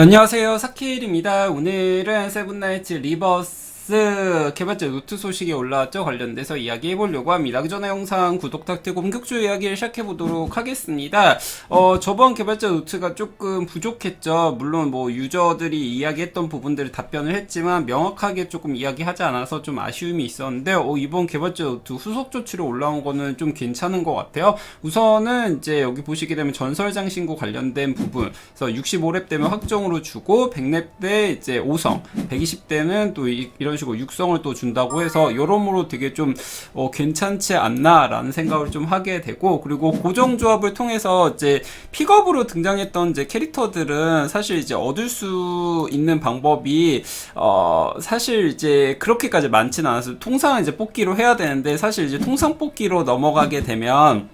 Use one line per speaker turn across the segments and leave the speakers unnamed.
안녕하세요. 사키일입니다. 오늘은 세븐나이츠 리버스 개발자 노트 소식이 올라왔죠? 관련돼서 이야기해 보려고 합니다. 그 전에 영상 구독 탁트 공격주 이야기를 시작해 보도록 하겠습니다. 어 저번 개발자 노트가 조금 부족했죠? 물론 뭐 유저들이 이야기했던 부분들을 답변을 했지만 명확하게 조금 이야기하지 않아서 좀 아쉬움이 있었는데 어, 이번 개발자 노트 후속 조치로 올라온 거는 좀 괜찮은 것 같아요. 우선은 이제 여기 보시게 되면 전설장 신고 관련된 부분. 그래서 65렙 되면 확정으로 주고 100렙 때 이제 5성 120대는 또 이, 런 식으로 육성을 또 준다고 해서 여러모로 되게 좀 어, 괜찮지 않나라는 생각을 좀 하게 되고 그리고 고정 조합을 통해서 이제 픽업으로 등장했던 이제 캐릭터들은 사실 이제 얻을 수 있는 방법이 어 사실 이제 그렇게까지 많지는 않아서 통상 이제 뽑기로 해야 되는데 사실 이제 통상 뽑기로 넘어가게 되면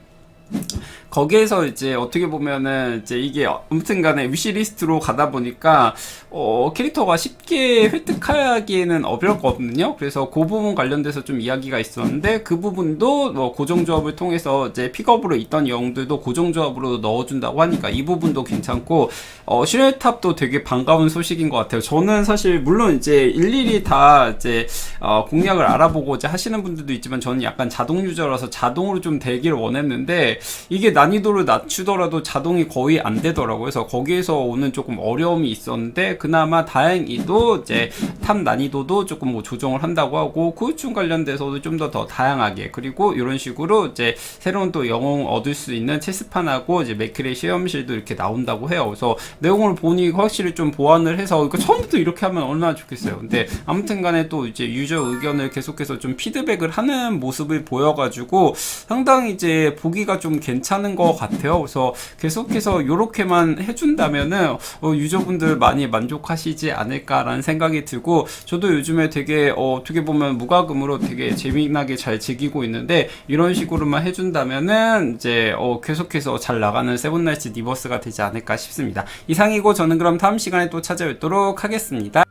거기에서 이제 어떻게 보면은 이제 이게 아무튼 간에 위시리스트로 가다 보니까 어 캐릭터가 쉽게 획득하기에는 어렵거든요. 그래서 그 부분 관련돼서 좀 이야기가 있었는데 그 부분도 뭐 고정 조합을 통해서 이제 픽업으로 있던 영들도 고정 조합으로 넣어준다고 하니까 이 부분도 괜찮고 어 시레탑도 되게 반가운 소식인 것 같아요. 저는 사실 물론 이제 일일이 다 이제 어 공략을 알아보고자 하시는 분들도 있지만 저는 약간 자동 유저라서 자동으로 좀 되기를 원했는데 이게 난이도를 낮추더라도 자동이 거의 안 되더라고요. 그래서 거기에서 오는 조금 어려움이 있었는데 그나마 다행히도 이제 탑 난이도도 조금 뭐 조정을 한다고 하고 고유충 관련돼서도 좀 더 더 다양하게 그리고 이런 식으로 이제 새로운 또 영웅 얻을 수 있는 체스판하고 이제 맥크레 시험실도 이렇게 나온다고 해요. 그래서 내용을 보니 확실히 좀 보완을 해서 그러니까 처음부터 이렇게 하면 얼마나 좋겠어요. 근데 아무튼간에 또 이제 유저 의견을 계속해서 좀 피드백을 하는 모습을 보여가지고 상당히 이제 보기가 좀 괜찮은 것 같아요. 그래서 계속해서 이렇게만 해준다면은 어, 유저분들 많이 만족하시지 않을까라는 생각이 들고 저도 요즘에 되게 어, 어떻게 보면 무과금으로 되게 재미나게 잘 즐기고 있는데 이런 식으로만 해준다면은 이제 어, 계속해서 잘 나가는 세븐나이츠 리버스가 되지 않을까 싶습니다. 이상이고 저는 그럼 다음 시간에 또 찾아뵙도록 하겠습니다.